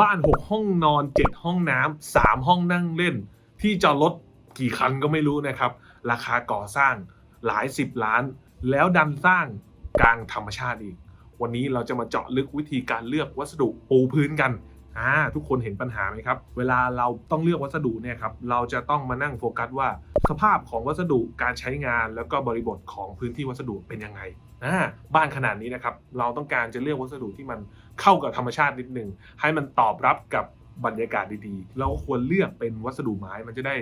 บ้าน 6 ห้องนอน 7 ห้องน้ำ3ห้องนั่งเล่น ที่จอดรถกี่คันก็ไม่รู้นะครับ ราคาก่อสร้างหลาย 10 ล้าน แล้วดันสร้างกลางธรรมชาติอีก วันนี้เราจะมาเจาะลึกวิธีการเลือกวัสดุปูพื้นกันอ่าทุกคนเห็นปัญหาไหมครับ เวลาเราต้องเลือกวัสดุเนี่ยครับ เราจะต้องมานั่งโฟกัสว่า สภาพของวัสดุการใช้งานแล้วก็บริบทของพื้นที่วัสดุเป็นยังไง อ่าบ้านขนาดนี้นะครับ เราต้องการจะเลือกวัสดุที่มันเข้ากับธรรมชาตินิดนึง ให้มันตอบรับกับบรรยากาศดีๆ เราก็ควรเลือกเป็นวัสดุไม้มันจะได้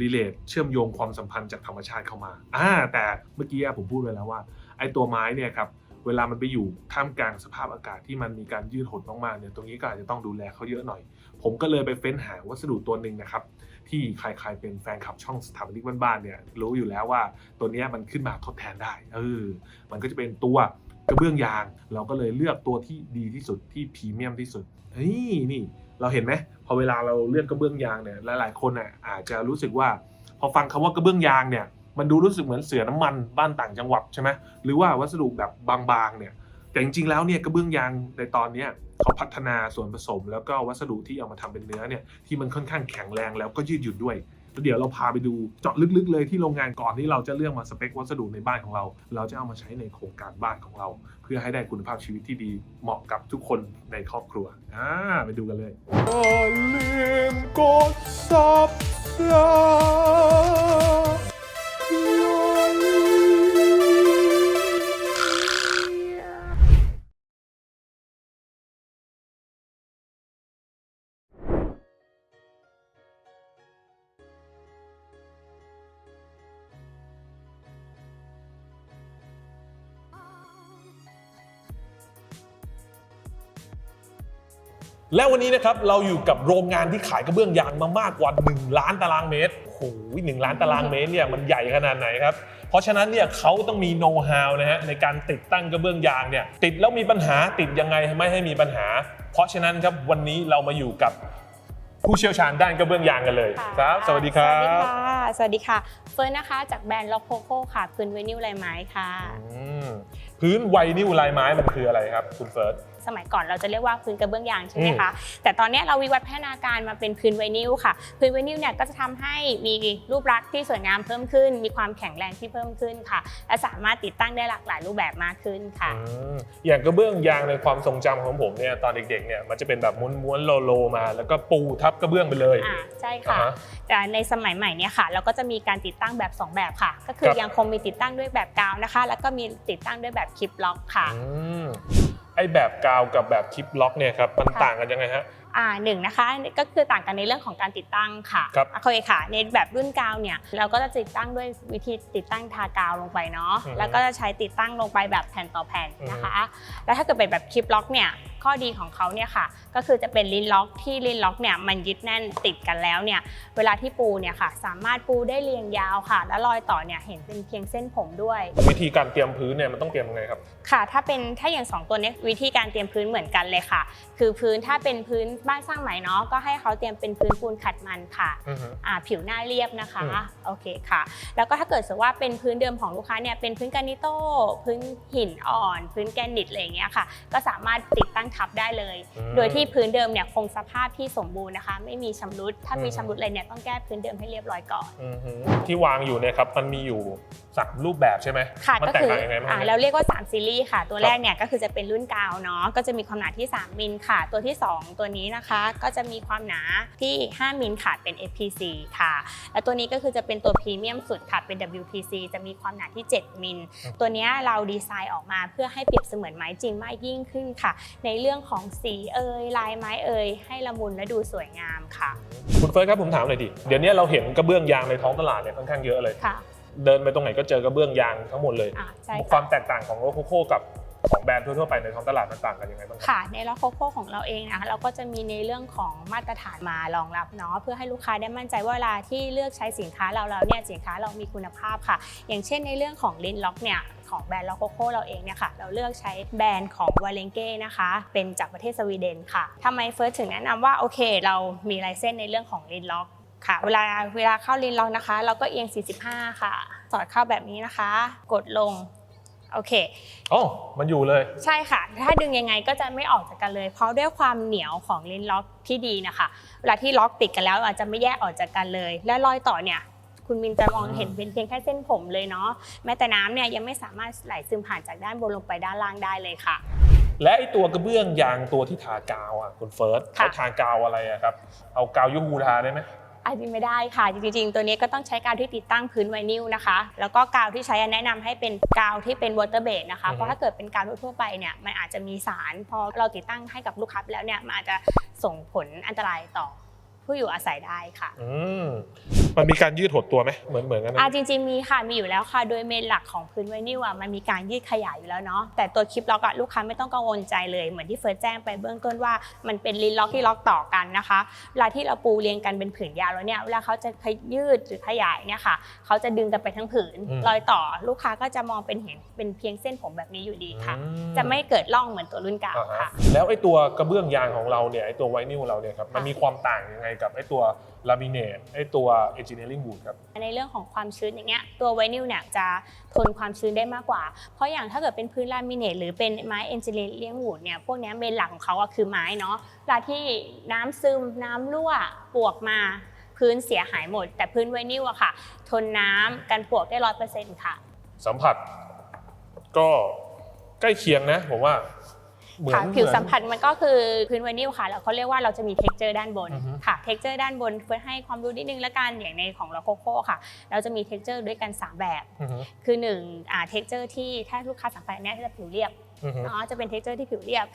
รีเลทเชื่อมโยงความสัมพันธ์จากธรรมชาติเข้ามาอ่าแต่เมื่อกี้ผมพูดไปแล้วว่าไอ้ตัวไม้เนี่ยครับเวลามันไปอยู่ท่ามกลางสภาพอากาศที่มันมีการยืดหดมากๆเนี่ยตรงนี้ก็อาจจะต้องดูแลเขาเยอะหน่อย ผมก็เลยไปเฟ้นหาวัสดุตัวหนึ่งนะครับ ที่ใครๆเป็นแฟนคลับช่องสถาปนิกบ้านๆเนี่ยรู้อยู่แล้วว่าตัวนี้มันขึ้นมาทดแทนได้เออมันก็จะเป็นตัวกระเบื้องยาง เราก็เลยเลือกตัวที่ดีที่สุดที่พรีเมียมที่สุดเฮ้ยนี่เราเห็นไหมพอเวลาเราเลือกกระเบื้องยางเนี่ยหลายๆคนอะอาจจะรู้สึกว่าพอฟังคำว่ากระเบื้องยางเนี่ยมันดูรู้สึกเหมือนเสือน้ำมันบ้านต่างจังหวัดใช่ไหมหรือว่าวัสดุแบบบางๆเนี่ย แต่จริงๆแล้วเนี่ยกระเบื้องยางในตอนเนี้ยเขาพัฒนาส่วนผสม แล้วก็วัสดุที่เอามาทำเป็นเนื้อเนี่ยที่มันค่อนข้างแข็งแรงแล้วก็ยืดหยุ่นด้วยแล้วเดี๋ยวเราพาไปดูเจาะลึกๆเลยที่โรงงานก่อนที่เราจะเลือกมาสเปควัสดุในบ้านของเรา เราจะเอามาใช้ในโครงการบ้านของเรา เพื่อให้ได้คุณภาพชีวิตที่ดีเหมาะกับทุกคนในครอบครัวอ่าไปดูกันเลยอย่าลืมกด และวันนี้นะครับ เราอยู่กับโรงงานที่ขายกระเบื้องยางมามากกว่า 1 ล้านตารางเมตรโอ้โหหนึ่งล้านตารางเมตรเนี่ยมันใหญ่ขนาดไหนครับ เพราะฉะนั้นเนี่ยเขาต้องมีโน้ตฮาวนะฮะในการติดตั้งกระเบื้องยางเนี่ยติดแล้วมีปัญหาติดยังไงไม่ให้มีปัญหา เพราะฉะนั้นครับวันนี้เรามาอยู่กับผู้เชี่ยวชาญด้านกระเบื้องยางกันเลยค่ะครับ สวัสดีครัสวัสดีบค่ะ สวัสดีค่ะ เฟิร์นนะคะจากแบรนด์ล็อกโคโค่ค่ะ พื้นไวนิลลายไม้ค่ะอืมพื้นไวนิลลายไม้มันคืออะไรครับ คุณเฟิร์ส สมัยก่อนเราจะเรียกว่าพื้นกระเบื้องยางใช่ไหมคะแต่ตอนเนี้ยเราวิวัฒนาการมาเป็นพื้นไวนิลค่ะ พื้นไวนิลเนี่ยก็จะทำให้มีรูปลักษณ์ที่สวยงามเพิ่มขึ้น มีความแข็งแรงที่เพิ่มขึ้นค่ะ และสามารถติดตั้งได้หลากหลายรูปแบบมากขึ้นค่ะอืมอย่างกระเบื้องยางในความทรงจำของผมเนี่ยตอนเด็กๆเนี่ยมันจะเป็นแบบม้วนๆโลๆมา แล้วก็ปูทับกระเบื้องไปเลยอ่าใช่ค่ะอ่าฮะแต่ในสมัยใหม่เนี่ยค่ะเราก็จะมีการติดตั้งแบบ 2 แบบค่ะ ก็คือครับยังคงมีติดตั้งด้วยแบบกาวนะคะ แล้วก็มีติดตั้งด้วยแบบคลิปล็อกค่ะอืม ไอแบบกาวกับแบบคลิปล็อกเนี่ยครับมันค่ะต่างกันยังไงฮะ อ่าหนึ่งนะคะก็คือต่างกันในเรื่องของการติดตั้งค่ะครับโอเคค่ะ ในแบบรุ่นกาวเนี่ยเราก็จะติดตั้งด้วยวิธีติดตั้งทากาวลงไปเนาะอือฮึแล้วก็จะใช้ติดตั้งลงไปแบบแผ่นต่อแผ่นนะคะ แล้วถ้าเกิดเป็นแบบคลิปล็อกเนี่ย ข้อดีของเขาเนี่ยค่ะ ก็คือจะเป็นลิ้นล็อกที่ลิ้นล็อกเนี่ยมันยึดแน่นติดกันแล้วเนี่ยเวลาที่ปูเนี่ยค่ะ สามารถปูได้เรียงยาวค่ะ แล้วรอยต่อเนี่ยเห็นเป็นเพียงเส้นผมด้วย วิธีการเตรียมพื้นเนี่ยมันต้องเตรียมยังไงครับค่ะ ถ้าเป็นถ้าอย่าง2ตัวเนี้ยวิธีการเตรียมพื้นเหมือนกันเลยค่ะ คือพื้นถ้าเป็นพื้นบ้านสร้างใหม่เนาะก็ให้เขาเตรียมเป็นพื้นปูนขัดมันค่ะอือฮึ อ่าผิวหน้าเรียบนะคะอืม โอเคค่ะ แล้วก็ถ้าเกิดสมมติว่าเป็นพื้นเดิมของลูกค้าเนี่ยเป็นพื้นกรานิโต้พื้นหินอ่อน พื้นแกรนิตอะไรอย่างเงี้ยค่ะ ก็สามารถติดตั้งทับได้เลย อืม โดยที่พื้นเดิมเนี่ยคงสภาพที่สมบูรณ์นะคะ ไม่มีชำรุด ถ้ามีอืมชำรุดอะไรเนี่ยต้องแก้พื้นเดิมให้เรียบร้อยก่อน อือฮึที่วางอยู่เนี่ยครับมันมีอยู่สามรูปแบบใช่ไหมค่ะมันก็แตกคือต่างยังไงบ้างอ่าเนี่ยเราเรียกว่า 3 ซีรีส์ค่ะ ตัวแรกเนี่ยก็คือจะเป็นรุ่นกาวเนาะก็จะมีความหนาที่ 3 มิลค่ะ ตัวที่ 2 ตัวนี้นะคะ ก็จะมีความหนาที่ 5 มิลค่ะเป็น FPC ค่ะ แล้วตัวนี้ก็คือจะเป็นตัวพรีเมียมสุดค่ะเป็น WPC จะมีความหนาที่ 7 มิล ตัวเนี้ยเราดีไซน์ออกมาเพื่อให้เปรียบเสมือนไม้จริงมากยิ่งขึ้นค่ะ ในเรื่องของสีเอยลายไม้เอยให้ละมุนและดูสวยงามค่ะ คุณเฟิร์สครับผมถามหน่อยดิ เดี๋ยวนี้เราเห็นกระเบื้องยางในท้องตลาดเนี่ยค่อนข้างเยอะเลย ค่ะ เดินไปตรงไหนก็เจอกระเบื้องยางทั้งหมดเลย อ่าใช่คค่ะวามแตกต่างของโลโคโค่กับ ของแบรนด์ทั่วๆไปในท้องตลาดมันต่างกันยังไงบ้างครับค่ะ ในล็อกโคโค่ของเราเองนะคะเราก็จะมีในเรื่องของมาตรฐานมารองรับเนาะเพื่อให้ลูกค้าได้มั่นใจว่าเวลาที่เลือกใช้สินค้าเราแล้วเนี่ยสินค้าเรามีคุณภาพค่ะ อย่างเช่นในเรื่องของลินล็อกเนี่ยของแบรนด์ล็อกโคโค่เราเองเนี่ยค่ะเราเลือกใช้แบรนด์ของวาเลนเก้นะคะเป็นจากประเทศสวีเดนค่ะทำไมเฟิร์สถึงแนะนำว่าโอเค เรามีลายเส้นในเรื่องของลินล็อกค่ะเวลาเวลาเข้าลินล็อกนะคะ เราก็เอียง 45 ค่ะ สอดเข้าแบบนี้นะคะ กดลง โโอเคอ๋อมันอยู่เลย ใช่ค่ะ ถ้าดึงยังไงก็จะไม่ออกจากกันเลย เพราะด้วยความเหนียวของลิ้นล็อกที่ดีนะคะเวลาที่ล็อกติดกันแล้วอาจจะไม่แยกออกจากกันเลย และรอยต่อเนี่ยคุณมินจะมองเห็นเป็นเพียงแค่เส้นผมเลยเนาะแม้แต่น้ำเนี่ยยังไม่สามารถไหลซึมผ่านจากด้านบนลงไปด้านล่างได้เลยค่ะ และไอตัวกระเบื้องยางตัวที่ทากาวอะคุณเฟิร์สค่ะเขาทากาวอะไรอะครับ เอากาวยูฮูทาได้ไหม อันนี้ไม่ได้ค่ะ จริงๆ ตัวนี้ก็ต้องใช้กาวที่ติดตั้งพื้นไวนิลนะคะ แล้วก็กาวที่ใช้แนะนำให้เป็นกาวที่เป็นวอเตอร์เบสนะคะอือฮึเพราะถ้าเกิดเป็นกาวทั่วๆไปเนี่ยมันอาจจะมีสาร พอเราติดตั้งให้กับลูกค้าไปแล้วเนี่ยมันอาจจะส่งผลอันตรายต่อ ผู้อยู่อาศัยได้ค่ะ อืมมันมีการยืดหดตัวไหมเหมือนเหมือนกันไหมอ่าจริงๆมีค่ะมีอยู่แล้วค่ะ โดยเมนหลักของพื้นไวนิลอะมันมีการยืดขยายอยู่แล้วเนาะแต่ตัวคลิปล็อกอะลูกค้าไม่ต้องกังวลใจเลยเหมือนที่เฟิร์สแจ้งไปเบื้องต้นว่ามันเป็นลิ้นล็อกที่ล็อกต่อกันนะคะเวลาที่เราปูเรียงกันเป็นผืนยาวแล้วเนี่ยเวลาเขาจะขยืดหรือขยายเนี่ยค่ะเขาจะดึงกันไปทั้งผืนรอยต่อลูกค้าก็จะมองเป็นเห็นเป็นเพียงเส้นผมแบบนี้อยู่ดีค่ะอืจะไม่เกิดร่องเหมือนตัวรุ่นเก่าอ่าฮะค่ะ แล้วไอตัวกระเบื้องยางของเราเนี่ยไอตัวไวนิลเราเนี่ยครับมันค่ะมีความต่างยังไงกับไอตัวลามิเนตไอตัวเอนจิเนียริงบูดครับ ในเรื่องของความชื้นอย่างเงี้ยตัวไวนิลเนี่ยจะทนความชื้นได้มากกว่า เพราะอย่างถ้าเกิดเป็นพื้นลามิเนตหรือเป็นไม้เอนจิเนียริงวูดเนี่ยพวกเนี้ยเมนหลักของเขาอะคือไม้เนาะเวลาที่น้ำซึมน้ำรั่วปวกมาพื้นเสียหายหมด แต่พื้นไวนิลอะค่ะ ทนน้ำกันปวกได้ร้อยเปอร์เซ็นต์ค่ะ สัมผัสก็ใกล้เคียงนะผมว่า เหมือนค่ะผิวเหอนสัมผัสมันก็คือพื้นไวนิลค่ะแล้วเขาเรียกว่าเราจะมีเท็กเจอร์ด้านบนอือฮึค่ะเท็กเจอร์ด้านบนเพื่อให้ความรู้นิดนึงละกันอย่างในของเราโคโค่ค่ะ เราจะมีเท็กเจอร์ด้วยกันสามแบบอือฮึคือ1อ่าเท็กเจอร์ที่ถ้าลูกค้าสัมผัสเนี่ยจะผิวเรียบอือฮึเนาะจะเป็นเท็กเจอร์ที่ผิวเรียบ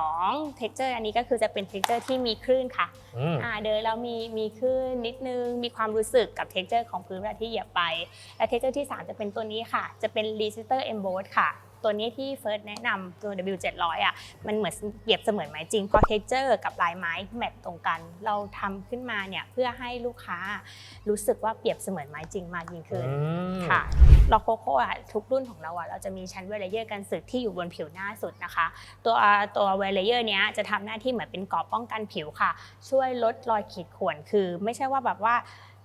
2เท็กเจอร์อันนี้ก็คือจะเป็นเท็กเจอร์ที่มีคลื่นค่ะอืมอ่าเดินแล้วมีมีคลื่นนิดนึงมีความรู้สึกกับเท็กเจอร์ของพื้นเวลาที่เหยียบไป และเท็กเจอร์ที่ 3 จะเป็นตัวนี้ค่ะ จะเป็น Resistor Emboss ค่ะ ตัวนี้ที่เฟิร์สแนะนำตัว W700 อะมันเหมือนเปรียบเสมือนไม้จริงเพราะเท็กเจอร์กับลายไม้แมทตรงกัน เราทำขึ้นมาเนี่ยเพื่อให้ลูกค้ารู้สึกว่าเปรียบเสมือนไม้จริงมากยิ่งขึ้นอืมค่ะล็อกโคโค่อะทุกรุ่นของเราอะเราจะมีชั้นเวลเยอร์กันสึกที่อยู่บนผิวหน้าสุดนะคะ ตัวตัวเวลเยอร์เนี้ยจะทำหน้าที่เหมือนเป็นเกราะป้องกันผิวค่ะ ช่วยลดรอยขีดข่วนคือ ไม่ใช่ว่าแบบว่า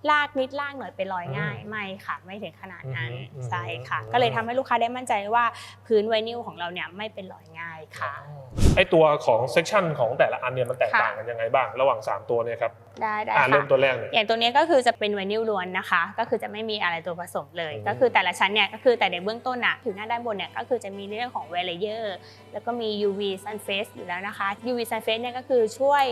ลากนิดลากหน่อยเป็นรอยง่ายไม่ค่ะไม่ถึงขนาดนั้นอืมอืมใช่ค่ะอืมก็เลยทำให้ลูกค้าได้มั่นใจว่าพื้นไวนิลของเราเนี่ยไม่เป็นรอยง่ายค่ะไอตัวของเซ c ชันของแต่ละอันเนี่ยมันแตกค่ะต่างกันยังไงบ้างระหว่าง 3 ตัวเนี่ยครับได้ได้อ่าค่ะเริ่มตัวแรกเนี่ยอย่างตัวเนี้ยก็คือจะเป็นไวนิลล้วนนะคะ ก็คือจะไม่มีอะไรตัวผสมเลยอืมก็คือแต่ละชั้นเนี่ยก็คือแต่ในเบื้องต้นอะผิวหน้าด้านบนเนี่ยก็คือจะมีเรื่องของเวลเยอร์แล้วก็มี UV sun face อยู่แล้วนะคะ UV sun face เนี่ยก็คือช่วย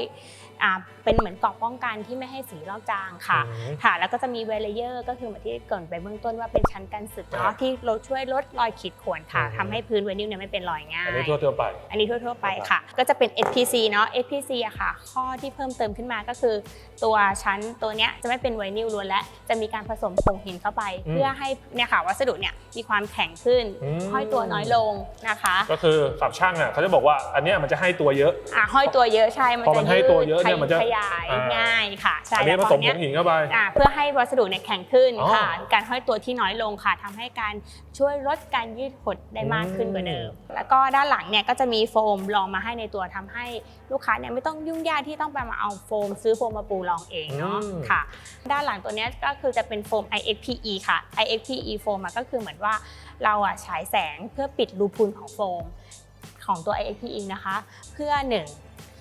อ่าเป็นเหมือนเกราะป้องกันที่ไม่ให้สีลอกจางค่ะอืมค่ะ แล้วก็จะมีเวลเยอร์ก็คือเหมือนที่เกรินไปเบื้องต้นว่าเป็นชั้นกันสึกครัเนาะบที่เราช่วยลดรอยขีดข่วนค่ะอืมทำให้พื้นไวนิลเนี่ยไม่เป็นรอยง่าย อันนี้ทั่วๆไป อันนี้ทั่วๆไปค่ะ ก็จะเป็น SPC เนาะ SPC อะค่ะ ข้อที่เพิ่มเติมขึ้นมาก็คือ ตัวชั้นตัวเนี้ยจะไม่เป็นไวนิลล้วนและจะมีการผสมผงหินเข้าไปอืมเพื่อให้เนี่ยค่ะวัสดุเนี่ยมีความแข็งขึ้นอืมห้อยตัวน้อยลงนะคะ ก็คือสับช่างอะเขาจะบอกว่าอันเนี้ยมันจะให้ตัวเยอะอะห้อยตัวเยอะใช่พอมันให้ตัวเยอะเนี่ยมันจะขยายอ่าง่ายค่ะใช่อันนี้ผแล้วสพมอผเนี้ยงหินเข้าไปอะเพื่อให้วัสดุเนี่ยแข็งขึ้นอ๋อค่ะ การห้อยตัวที่น้อยลงค่ะทำให้การช่วยลดการยืดหดได้มากขึ้นกว่าเดิม แล้วก็ด้านหลังเนี่ยก็จะมีโฟมรองมาให้ในตัวทำให้ลูกค้าเนี่ยไม่ต้องยุ่งยากที่ต้องไปมาเอาโฟม ซื้อโฟมมาปูรองเองเนาะอืมค่ะ ด้านหลังตัวเนี้ยก็คือจะเป็นโฟม IXPE ค่ะ IXPE โฟมอะก็คือเหมือนว่าเราอะฉายแสงเพื่อปิดรูพุนของโฟมของตัว IXPE นะคะ เพื่อหนึ่ง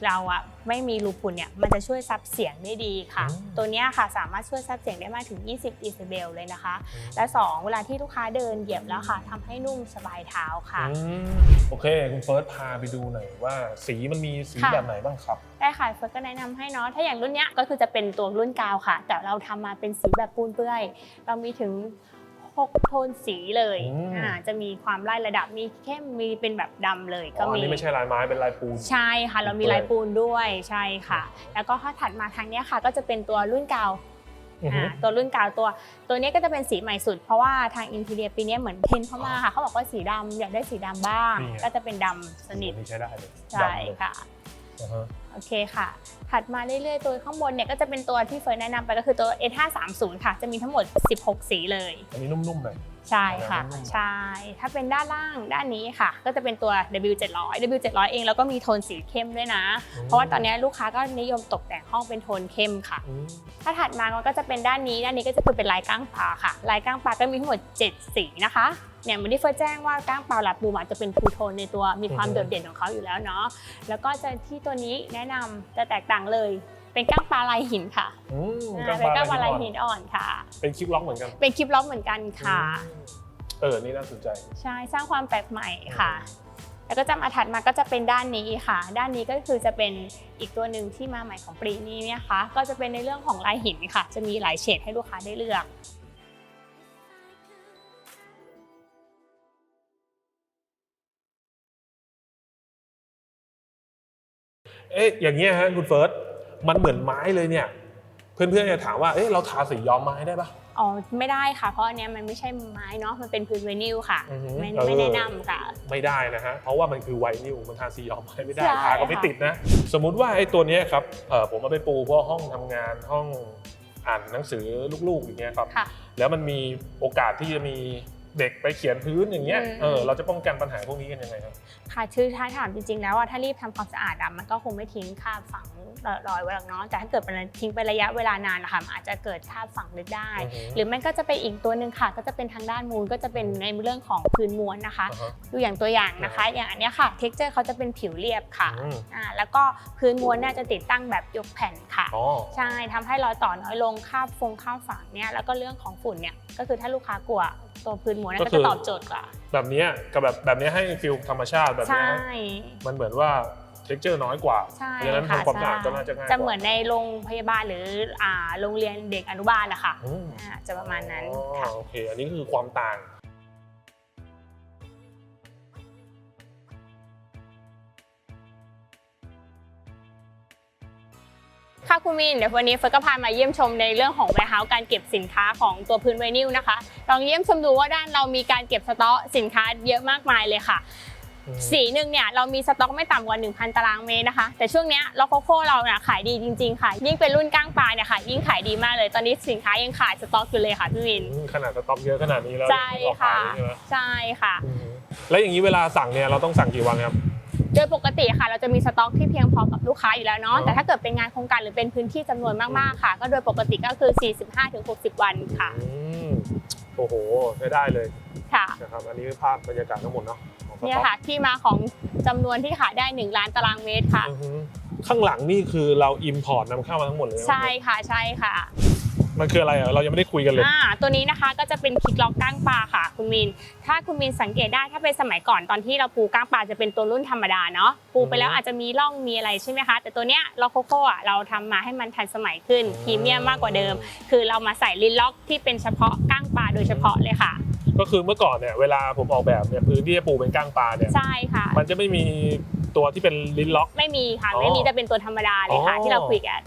เราอะไม่มีรูพุนเนี่ยมันจะช่วยซับเสียงได้ดีค่ะ อืมตัวเนี้ยค่ะสามารถช่วยซับเสียงได้มากถึง 20ดซิเบลเลยนะคะและ 2 เวลาที่ลูกค้าเดินเหยียบแล้วค่ะทำให้นุ่มสบายเท้าค่ะ อืมโอเค คุณเฟิร์สพาไปดูหน่อยว่า สีมันมีสีค่ะ แบบไหนบ้างครับ ได้ค่ะเฟิร์สก็แนะนำให้เนาะถ้าอย่างรุ่นเนี้ยก็คือจะเป็นตัวรุ่นกาวค่ะ แต่เราทำมาเป็นสีแบบปูนเปื้อย เรามีถึง 6โทนสีเลยอืม อ่าจะมีความไล่ระดับมีเข้มมีเป็นแบบดำเลยอ๋ก็ออันมี นี้ไม่ใช่ลายไม้เป็นลายปูน ใช่ค่ะ เรามีลายปูนด้วยใช่ค่ะ แล้วก็ถ้าถัดมาทางเนี้ยค่ะก็จะเป็นตัวรุ่นกาวอือฮึ อ่าตัวรุ่นกาวตัว ตัวนี้ก็จะเป็นสีใหม่สุด เพราะว่าทางอินทีเรียปีนี้เหมือนเทรนด์เข้ามาค่ะเขาบอกว่าสีดำอยากได้สีดำบ้าง นี่ไง ก็จะเป็นดำสนิทอันนี้ใช้ได้เลยใช่ดำเลยค่ะอ่าฮะ โอเคค่ะ ถัดมาเรื่อยๆ ตัวข้างบนเนี่ยก็จะเป็นตัวที่เฟิร์นแนะนำไปก็คือตัว S530 ค่ะ จะมีทั้งหมด 16 สีเลย อันนี้นุ่มๆหน่อย ใช่ค่ะนุ่มๆใช่ ถ้าเป็นด้านล่างด้านนี้ค่ะ ก็จะเป็นตัว W700 W700 เองแล้วก็มีโทนสีเข้มด้วยนะ เพราะว่าตอนนี้ลูกค้าก็นิยมตกแต่งห้องเป็นโทนเข้มค่ะอืมถ้าถัดมามันก็จะเป็นด้านนี้ ด้านนี้ก็จะคือเป็นลายก้างปลาค่ะ ลายก้างปลาก็มีทั้งหมด 7 สีนะคะ เนี่ยเหมันที่เฟิร์สแจ้งว่าก้างปลาหลับปูหมาจะเป็นทูโทนในตัวมีความโดดเด่นของเขาอยู่แล้วเนาะแล้วก็จะที่ตัวนี้แนะนำจะแตกต่างเลย เป็นก้างปลาลายหินค่ะอืมอ่าเป็นก้างปลาลายหินอ่อนอ่อนค่ะ เป็นคลิปล็อกเหมือนกัน เป็นคลิปล็อกเหมือนกันค่ะอืมเออนี่น่าสนใจ ใช่สร้างความแปลกใหม่ค่ะแล้วก็จะมาถัดมาก็จะเป็นด้านนี้ค่ะ ด้านนี้ก็คือจะเป็นอีกตัวหนึ่งที่มาใหม่ของปรีนี้นะคะ ก็จะเป็นในเรื่องของลายหินค่ะ จะมีหลายเฉดให้ลูกค้าได้เลือก เอ๊ะอย่างเงี้ยฮะคุณเฟิร์สมันเหมือนไม้เลยเนี่ย เพื่อนๆจะถามว่าเอ๊ะเราทาสีย้อมไม้ได้ปะ อ๋อไม่ได้ค่ะ เพราะอันเนี้ยมันไม่ใช่ไม้เนาะมันเป็นพื้นเวนิลค่ะอือฮึไม่เออ ไม่แนะนำค่ะ ไม่ได้นะฮะ เพราะว่ามันคือไวนิลมันทาสีย้อมไม้ไม่ได้ใช่ ทาก็ไม่ค่ะติดนะ สมมุติว่าไอ้ตัวเนี้ยครับเออผมเอาไปปูเพราะห้องทำงานห้องอ่านหนังสือลูกๆอย่างเงี้ยครับ ค่ะ แล้วมันมีโอกาสที่จะมี เด็กไปเขียนพื้นอย่างเงี้ย อืม เออ เราจะป้องกันปัญหาพวกนี้กันยังไงครับ ค่ะคือถ้าถามจริงๆ แล้วว่าถ้ารีบทำความสะอาดอะมันก็คงไม่ทิ้งคราบฝังรอยไว้หรอกเนาะแต่ถ้าเกิดมันทิ้งไประยะเวลานานนะคะมันอาจจะเกิดคราบฝังลึกได้ อือฮึ หรือมันก็จะเป็นอีกตัวหนึ่งค่ะ ก็จะเป็นทางด้านมูลก็จะเป็นในเรื่องของพื้นม้วนนะคะ อ่าฮะ ดูอย่างตัวอย่างนะคะ อย่างอันเนี้ยค่ะ เท็กเจอร์เขาจะเป็นผิวเรียบค่ะอืม อ่าแล้วก็พื้นม้วนเนี่ยจะติดตั้งแบบยกแผ่นค่ะ อ๋อ ใช่ทำให้รอยต่อน้อยลงคราบฟงคราบฝังเนี่ยแล้วก็เรื่องของฝุ่นเนี่ย ก็คือถ้าลูกค้ากลัวตัวพื้นม้วนเนี่ยก็ก็คือจะตอบโจทย์กว่า แบบเนี้ยกับแบบแบบเนี้ยให้ฟิลธรรมชาติแบบใช่เนี้ยมันเหมือนว่าเท็กเจอร์น้อยกว่าใช่เพราะฉะนั้นค่ะทำความสะอาดใช่ก็น่าจะง่ายกว่าจะเหมือนในโรงพยาบาลหรืออ่าโรงเรียนเด็กอนุบาลนะคะอืมอ่าจะประมาณนั้นอ๋อค่ะโอเค อันนี้คือความต่าง ค่ะคุณมินเดี๋ยววันนี้เฟิร์สก็พามาเยี่ยมชมในเรื่องของ warehouse การเก็บสินค้าของตัวพื้นไวนิลนะคะ ลองเยี่ยมชมดูว่าด้านเรามีการเก็บสต็อกสินค้าเยอะมากมายเลยค่ะ สีหนึ่งเนี่ยเรามีสต็อกไม่ต่ำกว่า 1,000 ตารางเมตรนะคะ แต่ช่วงเนี้ยล็อกโคโค่เราเนี่ยขายดีจริง ๆ ค่ะ ยิ่งเป็นรุ่นก้างปลาเนี่ยค่ะ ยิ่งขายดีมากเลย ตอนนี้สินค้ายังขายสต็อกอยู่เลยค่ะพี่วิน อืมขนาดสต็อกเยอะขนาดนี้แล้วใช่ค่ะเราขายได้ใช่ไหมใช่ค่ะ อืมแล้วอย่างนี้เวลาสั่งเนี่ยเราต้องสั่งกี่วันครับ โดยปกติค่ะเราจะมีสต็อกที่เพียงพอกับลูกค้าอยู่แล้วเนาะอ๋อแต่ถ้าเกิดเป็นงานโครงการหรือเป็นพื้นที่จำนวนมากๆค่ะ ก็โดยปกติก็คือ 45-60 วันค่ะอืมโอ้โหใช้ได้เลยค่ะนะครับอันนี้คือภาพบรรยากาศทั้งหมดเนาะของสต็อกเนี่ยค่ะที่มาของจำนวนที่ขายได้ 1 ล้านตารางเมตรค่ะอือฮึข้างหลังนี่คือเราอิมพอร์ตนำเข้ามาทั้งหมดเลยไหมใช่ค่ะใช่ค่ะ มันคืออะไรอะเรายังไม่ได้คุยกันเลย อ่าตัวนี้นะคะก็จะเป็นคลิกล็อกก้างปลาค่ะ คุณมิน ถ้าคุณมินสังเกตได้ถ้าเป็นสมัยก่อนตอนที่เราปูก้างปลาจะเป็นตัวรุ่นธรรมดาเนาะปูไปแล้วอือฮึอาจจะมีร่องมีอะไรใช่ไหมคะ แต่ตัวเนี้ยล็อกโคโค่อะเราทำมาให้มันทันสมัยขึ้นพรีเมียมมากกว่าเดิม คือเรามาใส่ลิ้นล็อกที่เป็นเฉพาะก้างปลาโดยเฉพาะเลยค่ะ ก็คือเมื่อก่อนเนี่ยเวลาผมออกแบบเนี่ยพื้นที่จะปูเป็นก้างปลาเนี่ยใช่ค่ะ มันจะไม่มีตัวที่เป็นลิ้นล็อก ไม่มีค่ะอ๋อไม่มีแต่เป็นตัวธรรมดาเลยค่ะอ๋อที่เราคุยกัน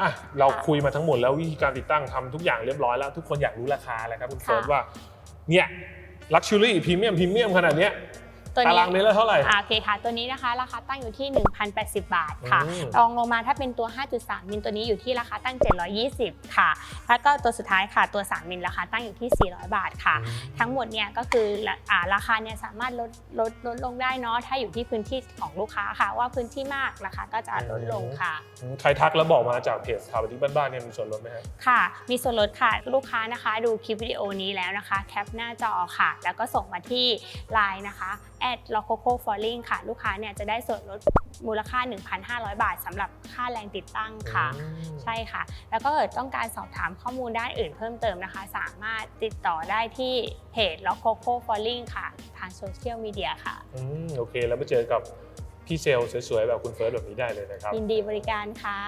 อะเราคุยมาทั้งหมดแล้ววิธีการติดตั้งทำทุกอย่างเรียบร้อยแล้ว ทุกคนอยากรู้ราคาแล้วครับคุณค่ะเฟิร์สว่าเนี่ยลักชัวรี่พรีเมียมพรีเมียมขนาดเนี้ย ตัวตานี้รางเมตรละเท่าไหร่ อ่าโอเคค่ะ ตัวนี้นะคะ ราคาตั้งอยู่ที่ 1,080 บาทค่ะ อืม รองลงมาถ้าเป็นตัว 5.3 มิลตัวนี้อยู่ที่ราคาตั้ง 720 ค่ะ แล้วก็ตัวสุดท้ายค่ะตัว 3 มิลราคาตั้งอยู่ที่ 400 บาทค่ะ ทั้งหมดเนี่ยก็คืออ่าราคาเนี่ยสามารถลดลดลดลงได้เนาะถ้าอยู่ที่พื้นที่ของลูกค้าค่ะ ว่าพื้นที่มากราคาก็จะลดลงค่ะ อืมใครทักแล้วบอกมาจากเพจสถาปนิกบ้านๆเนี่ยมีส่วนลดไหมฮะ ค่ะ มีส่วนลดค่ะ ลูกค้านะคะ ดูคลิปวิดีโอนี้แล้วนะคะ แคปหน้าจอค่ะ แล้วก็ส่งมาที่ Line นะคะ at lococo falling ค่ะ ลูกค้าเนี่ยจะได้ส่วนลดมูลค่า 1,500 บาทสำหรับค่าแรงติดตั้งค่ะอืมใช่ค่ะ แล้วก็เกิดต้องการสอบถามข้อมูลด้านอื่นเพิ่มเติมนะคะ สามารถติดต่อได้ที่เพจ lococo falling ค่ะ ทางโซเชียลมีเดียค่ะอืมโอเค แล้วไปเจอกับพี่เซลล์สวยๆ แบบคุณเฟิร์สแบบนี้ได้เลยนะครับ ยินดีบริการค่ะ